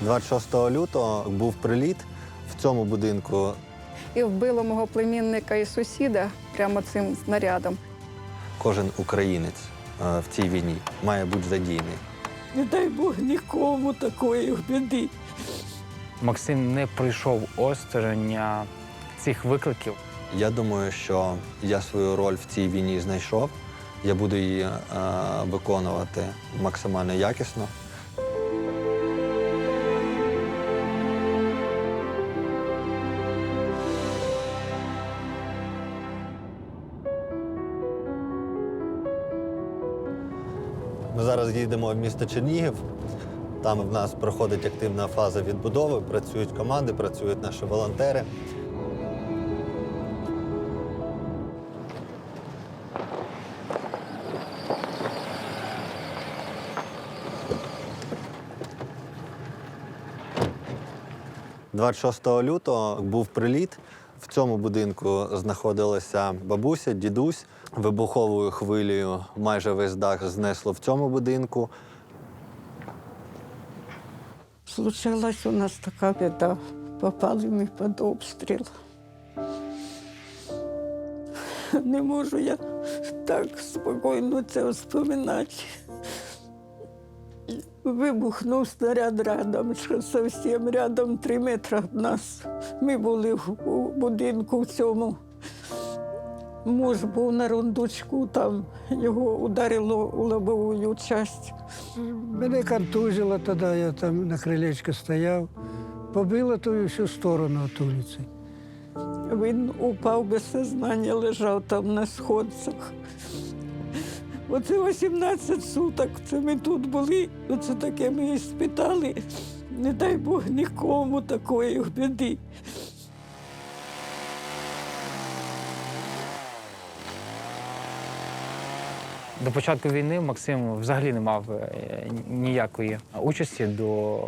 26 лютого був приліт в цьому будинку. І вбило мого племінника і сусіда прямо цим снарядом. Кожен українець е, в цій війні має бути задіяний. Не дай Бог нікому такої біди. Максим не пройшов осторонь цих викликів. Я думаю, що я свою роль в цій війні знайшов. Я буду її е, виконувати максимально якісно. Зараз їдемо в місто Чернігів. Там в нас проходить активна фаза відбудови, працюють команди, працюють наші волонтери. – 26 лютого був приліт. В цьому будинку знаходилася бабуся, дідусь. Вибуховою хвилею майже весь дах знесло в цьому будинку. Случилась у нас така біда. Попали ми під обстріл. Не можу я так спокійно це вспоминати. Вибухнув снаряд рядом, що зовсім рядом три метри від нас. Ми були в у будинку в цьому. Муж був на рундучку, там його ударило у лобову частину. Мене контузило тоді, я там на крилечку стояв. Побило ту всю сторону від вулиці. Він упав без сознання, лежав там на сходцях. Оце 18 суток. Це ми тут були. Оце таке ми і спитали. Не дай Бог нікому такої біди. До початку війни Максим взагалі не мав е, ніякої участі до,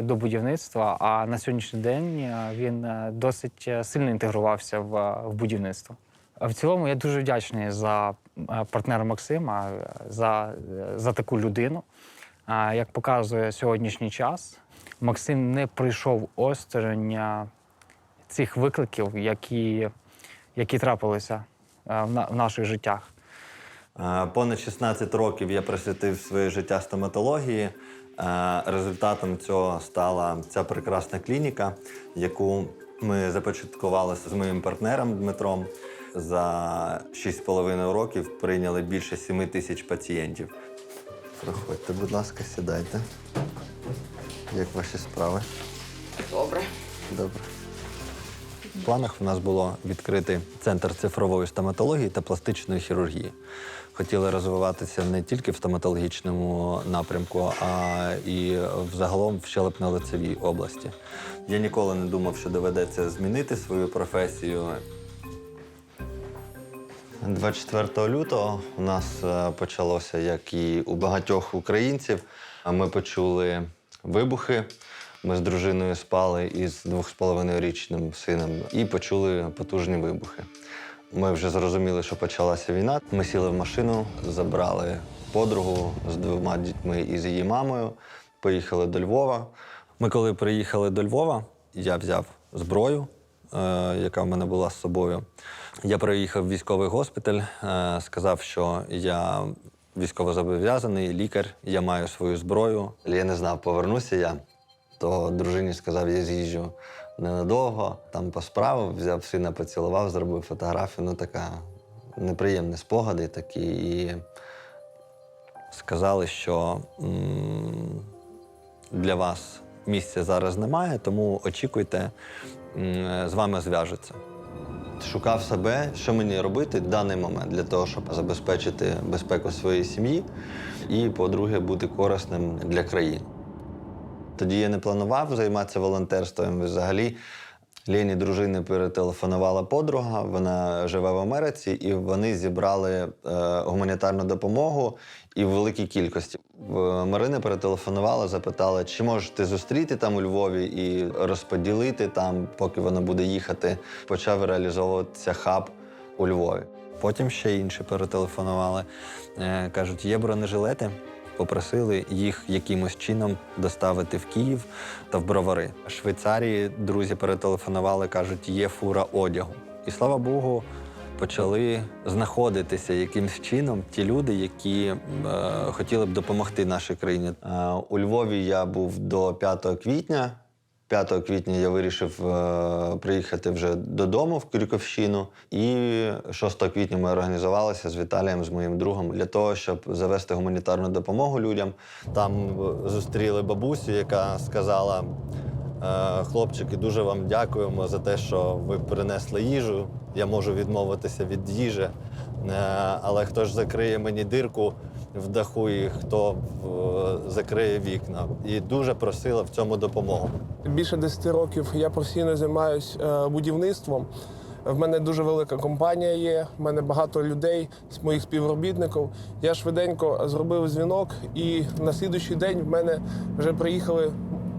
до будівництва. А на сьогоднішній день е, він е, досить сильно інтегрувався в, в будівництво. В цілому я дуже вдячний за е, партнера Максима, за, е, за таку людину. Як показує сьогоднішній час, Максим не пройшов осторонь е, цих викликів, які, які трапилися в на- в наших життях. Понад 16 років я присвятив своє життя стоматології. Результатом цього стала ця прекрасна клініка, яку ми започаткували з моїм партнером Дмитром. За 6,5 років прийняли більше 7 тисяч пацієнтів. Проходьте, будь ласка, сідайте. Як ваші справи? Добре. Добре. В планах в нас було відкрити центр цифрової стоматології та пластичної хірургії. Хотіли розвиватися не тільки в стоматологічному напрямку, а і взагалом в щелепно-лицевій області. Я ніколи не думав, що доведеться змінити свою професію. 24 лютого у нас е, почалося, як і у багатьох українців. Ми почули вибухи. Ми з дружиною спали із двох з половиною річним сином і почули потужні вибухи. Ми вже зрозуміли, що почалася війна. Ми сіли в машину, забрали подругу з двома дітьми і з її мамою. Поїхали до Львова. Ми, коли приїхали до Львова, я взяв зброю, яка в мене була з собою. Я приїхав в військовий госпіталь, е, сказав, що я військовозобов'язаний, лікар, я маю свою зброю. Я не знав, повернуся я. То дружині сказав, я з'їжджу ненадовго, там по справу, взяв сина, поцілував, зробив фотографію. Ну, така неприємні спогади такі. І сказали, що м, для вас місця зараз немає, тому очікуйте, з вами зв'яжуться. Шукав себе, що мені робити в даний момент для того, щоб забезпечити безпеку своєї сім'ї і, по-друге, бути корисним для країни. Тоді я не планував займатися волонтерством. Взагалі, Лені дружини перетелефонувала подруга, вона живе в Америці, і вони зібрали е, гуманітарну допомогу і в великій кількості. В- Марина перетелефонувала, запитала, чи можеш ти зустріти там у Львові і розподілити там, поки вона буде їхати. Почав реалізовуватися хаб у Львові. Потім ще інші перетелефонували. Е, кажуть, є бронежилети. попросили їх якимось чином доставити в Київ та в Бровари. Швейцарії друзі перетелефонували, кажуть, є фура одягу. І слава Богу, почали знаходитися якимсь чином ті люди, які е, хотіли б допомогти нашій країні. Е, у Львові я був до 5 квітня. 5 квітня я вирішив е, приїхати вже додому в Крюковщину. І 6 квітня ми організувалися з Віталієм, з моїм другом, для того, щоб завести гуманітарну допомогу людям. Там е, зустріли бабусю, яка сказала: Хлопчики, дуже вам дякуємо за те, що ви принесли їжу. Я можу відмовитися від їжі, Е, але хто ж закриє мені дирку в даху і хто е, закриє вікна? І дуже просила в цьому допомогу. Більше 10 років я професійно займаюся будівництвом. В мене дуже велика компанія є, в мене багато людей, моїх співробітників. Я швиденько зробив дзвінок, і на слідуючий день в мене вже приїхали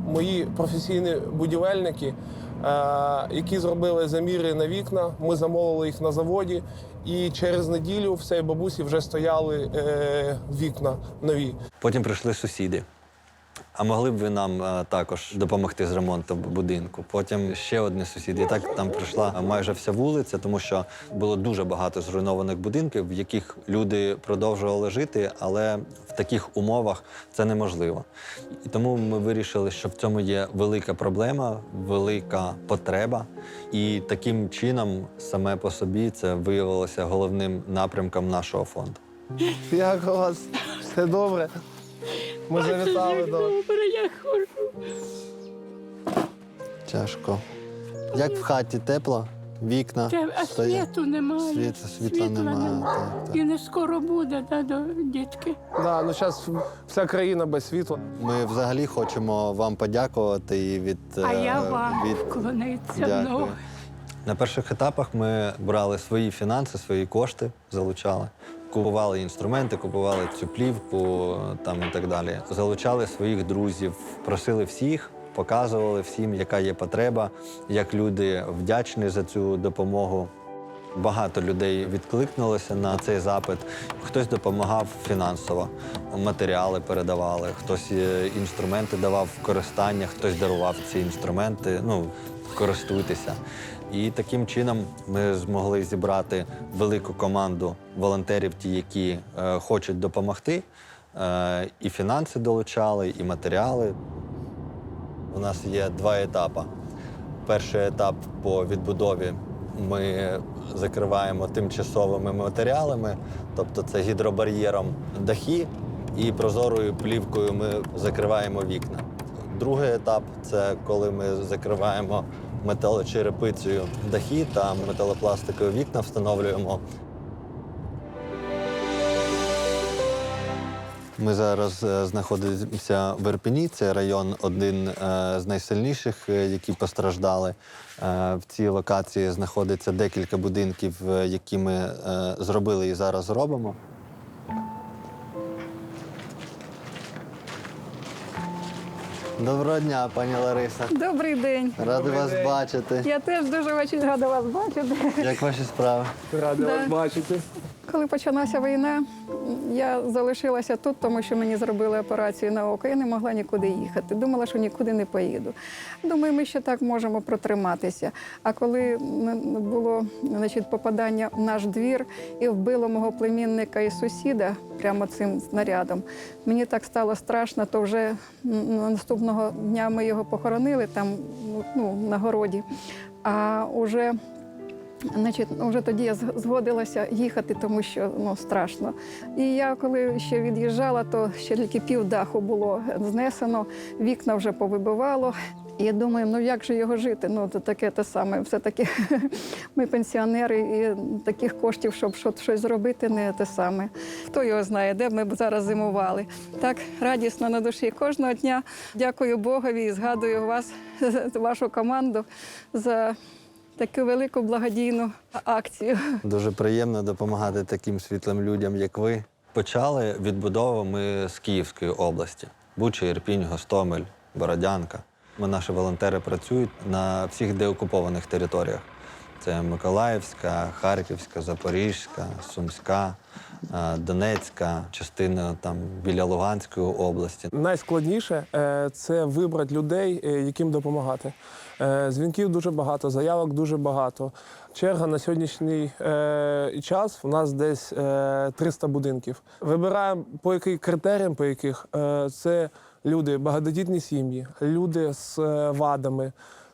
мої професійні будівельники, е, які зробили заміри на вікна. Ми замовили їх на заводі, і через неділю в цій бабусі вже стояли е, вікна нові. Потім прийшли сусіди. А могли б ви нам е, також допомогти з ремонтом будинку? Потім ще одні сусіди. І так там прийшла майже вся вулиця, тому що було дуже багато зруйнованих будинків, в яких люди продовжували жити, але в таких умовах це неможливо. І тому ми вирішили, що в цьому є велика проблема, велика потреба. І таким чином, саме по собі, це виявилося головним напрямком нашого фонду. Як у вас? Все добре? Ми завітали до. Добре, я хожу. Тяжко. Як в хаті тепло, вікна. Це, а стоять. світу немає. Світ- світла немає, так, так. І не скоро буде, да, до дітки. Да, ну зараз вся країна без світла. Ми взагалі хочемо вам подякувати і від А е, я вам від вклониться Дякую. много. На перших етапах ми брали свої фінанси, свої кошти, залучали. Купували інструменти, купували цю плівку там і так далі. Залучали своїх друзів, просили всіх, показували всім, яка є потреба, як люди вдячні за цю допомогу. Багато людей відкликнулося на цей запит. Хтось допомагав фінансово, матеріали передавали, хтось е, інструменти давав в користання, хтось дарував ці інструменти. Ну, користуйтеся. І таким чином ми змогли зібрати велику команду волонтерів, ті, які е, хочуть допомогти. Е, і фінанси долучали, і матеріали. У нас є два етапи. Перший етап по відбудові ми закриваємо тимчасовими матеріалами, тобто це гідробар'єром дахи, і прозорою плівкою ми закриваємо вікна. Другий етап це коли ми закриваємо металочерепицею дахи та металопластикові вікна встановлюємо. Ми зараз е, знаходимося в Ірпені. Це район один е, з найсильніших, е, які постраждали. В цій локації знаходиться декілька будинків, які ми зробили і зараз робимо. Доброго дня, пані Лариса. Добрий день. Радий вас бачити. Я теж дуже рада вас бачити. Як ваші справи? Ради Да. вас бачити. Коли почалася війна, я залишилася тут, тому що мені зробили операцію на око. Я не могла нікуди їхати. Думала, що нікуди не поїду. Думаю, ми ще так можемо протриматися. А коли було значить, попадання в наш двір і вбило мого племінника і сусіда прямо цим снарядом, мені так стало страшно, то вже наступного дня ми його похоронили там ну, на городі. А уже Значить, вже тоді я згодилася їхати, тому що ну, страшно. І я коли ще від'їжджала, то ще тільки пів даху було знесено, вікна вже повибивало. І я думаю, ну як же його жити? Ну, то таке те саме. Все-таки ми пенсіонери, і таких коштів, щоб щось зробити, не те саме. Хто його знає, де ми б зараз зимували. Так радісно на душі кожного дня. Дякую Богові і згадую вас, вашу команду за таку велику благодійну акцію. Дуже приємно допомагати таким світлим людям, як ви. Почали відбудову ми з Київської області: Буча, Ірпінь, Гостомель, Бородянка. Ми, наші волонтери працюють на всіх деокупованих територіях. Це Миколаївська, Харківська, Запорізька, Сумська, Донецька, частина там біля Луганської області. Найскладніше е, це вибрати людей, е, яким допомагати. Е, Дзвінків дуже багато, заявок дуже багато. Черга на сьогоднішній час у нас десь е, 300 будинків. Вибираємо по яким критеріям, по яких це люди багатодітні сім'ї, люди з вадами.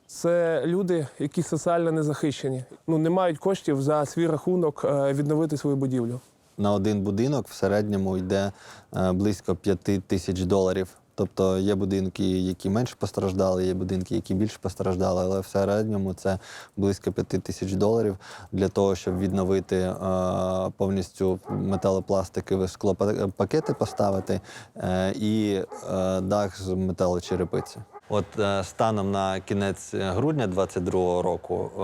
Це люди, які соціально незахищені, ну не мають коштів за свій рахунок відновити свою будівлю. На один будинок в середньому йде е, близько 5 тисяч доларів. Тобто є будинки, які менше постраждали, є будинки, які більше постраждали, але в середньому це близько 5 тисяч доларів для того, щоб відновити е, повністю металопластикові склопакети поставити е, і е, дах з металочерепиці. От е, станом на кінець грудня 2022 року е,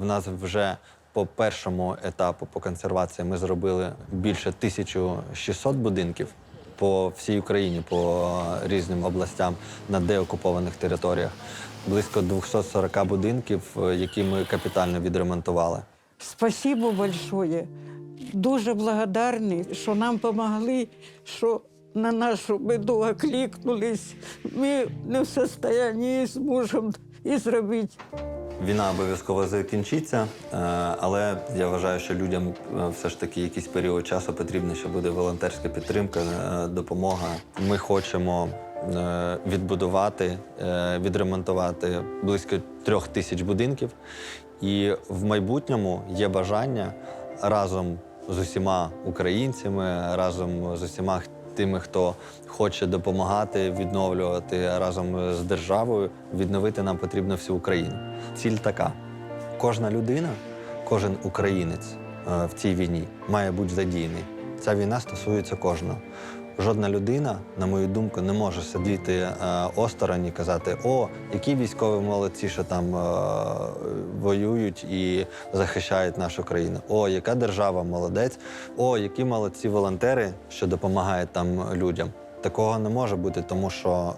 в нас вже по першому етапу по консервації ми зробили більше 1600 будинків по всій Україні, по різним областям на деокупованих територіях. Близько 240 будинків, які ми капітально відремонтували. Спасибо большое. Дуже благодарні, що нам допомогли, що на нашу біду окликнулись. Ми не в состоянні з мужем і зробити. Війна обов'язково закінчиться, е, але я вважаю, що людям е, все ж таки якийсь період часу потрібно, що буде волонтерська підтримка, е, допомога. Ми хочемо відбудувати, відремонтувати близько трьох тисяч будинків. І в майбутньому є бажання разом з усіма українцями, разом з усіма тими, хто хоче допомагати, відновлювати разом з державою, відновити нам потрібно всю Україну. Ціль така: кожна людина, кожен українець е, в цій війні має бути задіяний. Ця війна стосується кожного. Жодна людина, на мою думку, не може сидіти е, осторонь і казати: о, які військові молодці, що там е, воюють і захищають нашу країну. О, яка держава молодець, о, які молодці волонтери, що допомагають там людям. Такого не може бути, тому що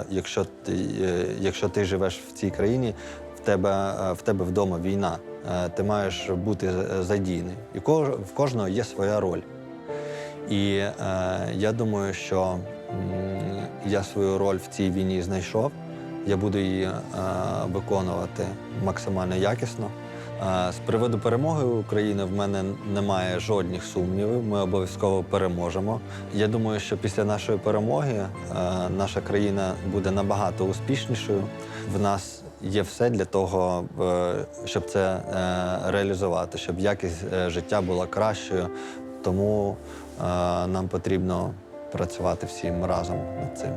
е, якщо, ти, е, якщо ти живеш в цій країні, в тебе, е, в тебе вдома війна, е, ти маєш бути е, задійний. І кож, в кожного є своя роль. І е, я думаю, що я свою роль в цій війні знайшов. Я буду її е, виконувати максимально якісно. Е, з приводу перемоги України в мене немає жодних сумнівів. Ми обов'язково переможемо. Я думаю, що після нашої перемоги е, наша країна буде набагато успішнішою. В нас є все для того, е, щоб це е, реалізувати, щоб якість е, життя була кращою. Тому нам потрібно працювати всім разом над цим.